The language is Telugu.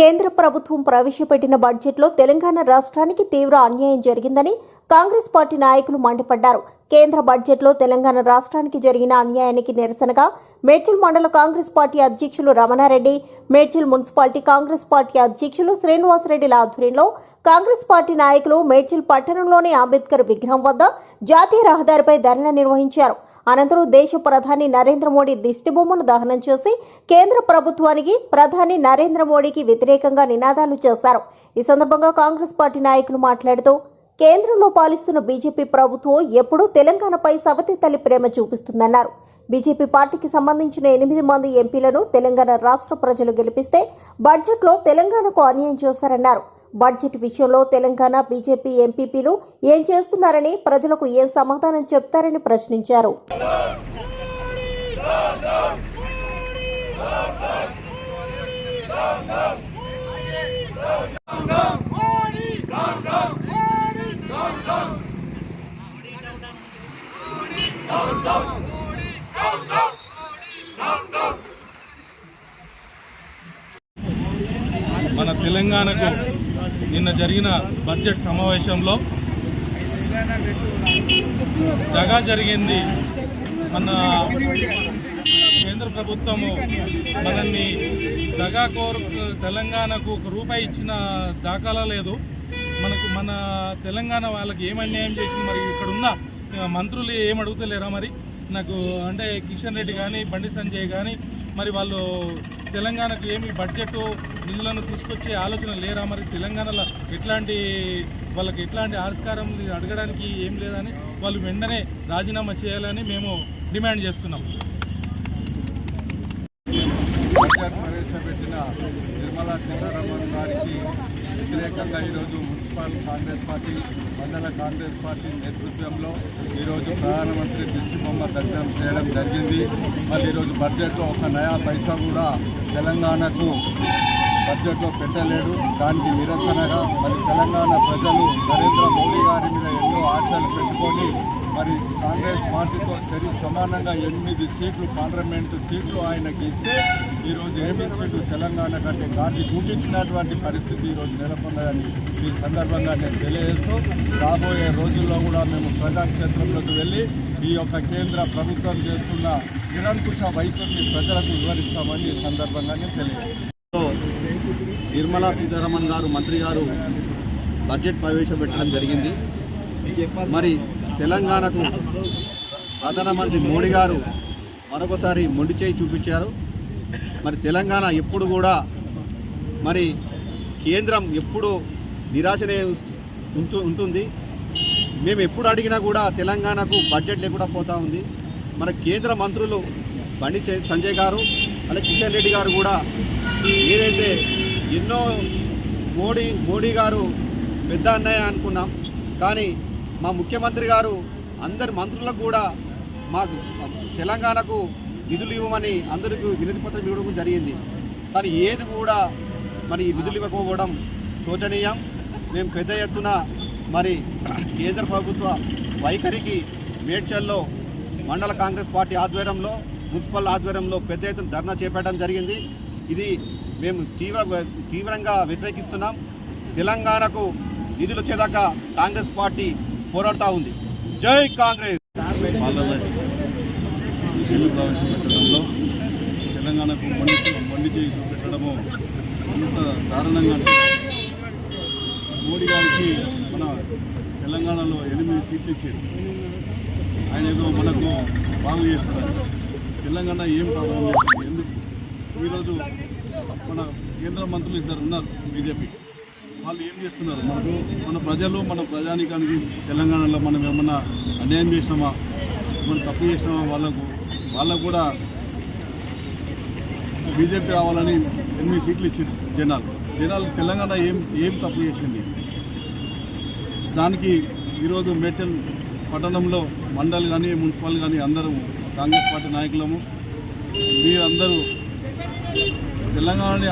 కేంద్ర ప్రభుత్వం ప్రవేశపెట్టిన బడ్జెట్లో తెలంగాణ రాష్ట్రానికి తీవ్ర అన్యాయం జరిగిందని కాంగ్రెస్ పార్టీ నాయకులు మండిపడ్డారు. కేంద్ర బడ్జెట్లో తెలంగాణ రాష్ట్రానికి జరిగిన అన్యాయానికి నిరసనగా మేడ్చల్ మండల కాంగ్రెస్ పార్టీ అధ్యక్షులు Ramana Reddy Medchal municipality Congress party అధ్యక్షులు శ్రీనివాసరెడ్డిల ఆధ్వర్యంలో కాంగ్రెస్ పార్టీ నాయకులు మేడ్చల్ పట్టణంలోని అంబేద్కర్ విగ్రహం వద్ద జాతీయ రహదారిపై ధర్నా నిర్వహించారు. అనంతరం దేశ ప్రధాని నరేంద్ర మోడీ దిష్టిబొమ్మను దహనం చేసి కేంద్ర ప్రభుత్వానికి ప్రధాని నరేంద్ర మోడీకి వ్యతిరేకంగా నినాదాలు చేశారు. ఈ సందర్భంగా కాంగ్రెస్ పార్టీ నాయకులు మాట్లాడుతూ కేంద్రంలో పాలిస్తున్న బీజేపీ ప్రభుత్వం ఎప్పుడూ తెలంగాణపై సవతి తల్లి ప్రేమ చూపిస్తుందన్నారు. బీజేపీ పార్టీకి సంబంధించిన ఎనిమిది మంది ఎంపీలను తెలంగాణ రాష్ట్ర ప్రజలు గెలిపిస్తే బడ్జెట్లో తెలంగాణకు అన్యాయం చేశారన్నారు. బడ్జెట్ విషయంలో తెలంగాణ బీజేపీ ఎంపీపీలు ఏం చేస్తున్నారని ప్రజలకు ఏం సమాధానం చెప్తారని ప్రశ్నించారు. మన తెలంగాణకు నిన్న జరిగిన బడ్జెట్ సమావేశంలో దగా జరిగింది. మన కేంద్ర ప్రభుత్వము మనల్ని దగా కోరు తెలంగాణకు ఒక రూపాయి ఇచ్చిన దాఖలా లేదు. మనకు మన తెలంగాణ వాళ్ళకి ఏం అన్యాయం చేసింది? మరి ఇక్కడ ఉన్న మంత్రులు ఏం అడుగుతలేరా మరి? నాకు అంటే కిషన్ రెడ్డి కానీ బండి సంజయ్ కానీ మరి వాళ్ళు తెలంగాణకు ఏమి బడ్జెట్ నిధులను తీసుకొచ్చే ఆలోచన లేరా? మరి తెలంగాణలో ఎట్లాంటి వాళ్ళకి ఎట్లాంటి ఆస్కారం అడగడానికి ఏం లేదని వాళ్ళు వెంటనే రాజీనామా చేయాలని మేము డిమాండ్ చేస్తున్నాం. ప్రవేశపెట్టిన నిర్మలా సీతారామన్ గారికి వ్యతిరేకంగా ఈరోజు మున్సిపల్ కాంగ్రెస్ పార్టీ మండల కాంగ్రెస్ పార్టీ నేతృత్వంలో ఈరోజు ప్రధానమంత్రి దిష్టిబొమ్మ దర్శనం చేయడం జరిగింది. మళ్ళీ ఈరోజు బడ్జెట్లో ఒక నయా పైసా కూడా తెలంగాణకు బడ్జెట్లో పెట్టలేడు దానికి నిరసనగా మరి తెలంగాణ ప్రజలు నరేంద్ర మోడీ గారి మీద ఎన్నో ఆశలు పెట్టుకొని మరి కాంగ్రెస్ పార్టీతో చరి సమానంగా ఎనిమిది సీట్లు పార్లమెంటు సీట్లు ఆయనకి ఇస్తే ఈరోజు ఏమిచ్చినట్టు తెలంగాణ కంటే దాన్ని చూపించినటువంటి పరిస్థితి ఈరోజు నెలకొన్నదని ఈ సందర్భంగా నేను తెలియజేస్తూ రాబోయే రోజుల్లో కూడా మేము ప్రజాక్షేత్రంలోకి వెళ్ళి ఈ యొక్క కేంద్ర ప్రభుత్వం చేస్తున్న నిరంకుశ వైఖరిని ప్రజలకు వివరిస్తామని ఈ సందర్భంగా నేను తెలియజేస్తాను. నిర్మలా సీతారామన్ గారు మంత్రి గారు బడ్జెట్ ప్రవేశపెట్టడం జరిగింది. మరి తెలంగాణకు ప్రధానమంత్రి మోడీ గారు మరొకసారి మొండి చేయి చూపించారు. మరి తెలంగాణ ఎప్పుడు కూడా మరి కేంద్రం ఎప్పుడు నిరాశనే ఉంటూ ఉంటుంది. మేము ఎప్పుడు అడిగినా కూడా తెలంగాణకు బడ్జెట్ లేకుండా పోతా ఉంది. మన కేంద్ర మంత్రులు బండి చే- సంజయ్ గారు అలాగే కిషన్ రెడ్డి గారు కూడా ఏదైతే ఎన్నో మోడీ మోడీ గారు పెద్ద అన్నయ్య అనుకున్నాం. కానీ మా ముఖ్యమంత్రి గారు అందరి మంత్రులకు కూడా మాకు తెలంగాణకు నిధులు ఇవ్వమని అందరికీ వినతి పత్రం ఇవ్వడం జరిగింది. కానీ ఏది కూడా మరి నిధులు ఇవ్వకపోవడం శోచనీయం. మేము పెద్ద ఎత్తున మరి కేంద్ర ప్రభుత్వ వైఖరికి మేడ్చల్లో మండల కాంగ్రెస్ పార్టీ ఆధ్వర్యంలో మున్సిపల్ ఆధ్వర్యంలో పెద్ద ఎత్తున ధర్నా చేపట్టడం జరిగింది. ఇది మేము తీవ్ర తీవ్రంగా వ్యతిరేకిస్తున్నాం. తెలంగాణకు నిధులు వచ్చేదాకా కాంగ్రెస్ పార్టీ పోరాడుతూ ఉంది. జై కాంగ్రెస్! పార్లమెంట్ బిల్లు తెలంగాణకు మొండి మొండి చేయి చూపెట్టడము అంత దారుణంగా మోడీ గారికి మన తెలంగాణలో ఎనిమిది సీట్లు ఇచ్చారు. ఆయన ఏదో మనకు బాగు చేస్తున్నారు. తెలంగాణ ఏం ప్రాబ్లం చేస్తుంది ఎందుకు? ఈరోజు మన కేంద్ర మంత్రులు ఇద్దరు ఉన్నారు బీజేపీ. వాళ్ళు ఏం చేస్తున్నారు? మనకు మన ప్రజలు మన ప్రజానికానికి తెలంగాణలో మనం ఏమన్నా అన్యాయం చేసినామా? మనం తప్పు చేసినామా? వాళ్ళకు వాళ్ళకు కూడా బీజేపీ రావాలని ఎనిమిది సీట్లు ఇచ్చింది జనాలు. జనాలు తెలంగాణ ఏం ఏం తప్పు చేసింది? దానికి ఈరోజు మేచల్ పట్టణంలో మండల్ కానీ మున్సిపల్ కానీ అందరూ కాంగ్రెస్ పార్టీ నాయకులము మీరందరూ తెలంగాణని